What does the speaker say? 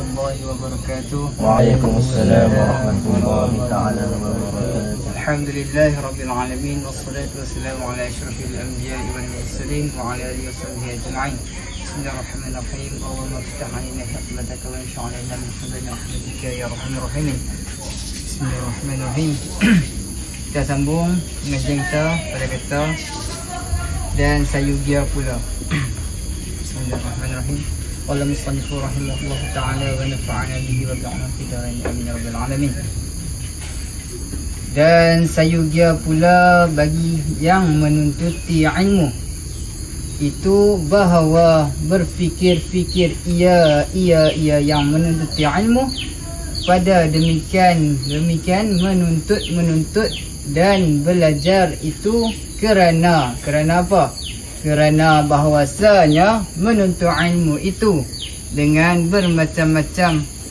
الله وبركاته. وعليكم السلام ورحمة الله تعالى وبركاته. الحمد لله رب العالمين والصلاة والسلام على أشرف الأنبياء والمرسلين وعلى آله وصحبه أجمعين. بسم الله الرحمن الرحيم. اللهم افتح علينا حكمتك وانشر علينا من فضل رحمتك يا أرحم الراحمين. بسم الله الرحمن الرحيم. Kita sambung mengajian kita pada kata dan sayugia pula Bismillahirrahmanirrahim. Ta'ala wa nafa'ana bihi wa bi'ana fidarain amin ya rabbil alamin dan sayugia pula bagi yang menuntuti ilmu. Itu bahawa berfikir-fikir ia ia ia yang menuntuti ilmu. Pada demikian demikian menuntut menuntut dan belajar itu kerana kerana apa kerana bahawasanya menuntut ilmu itu dengan bermacam-macam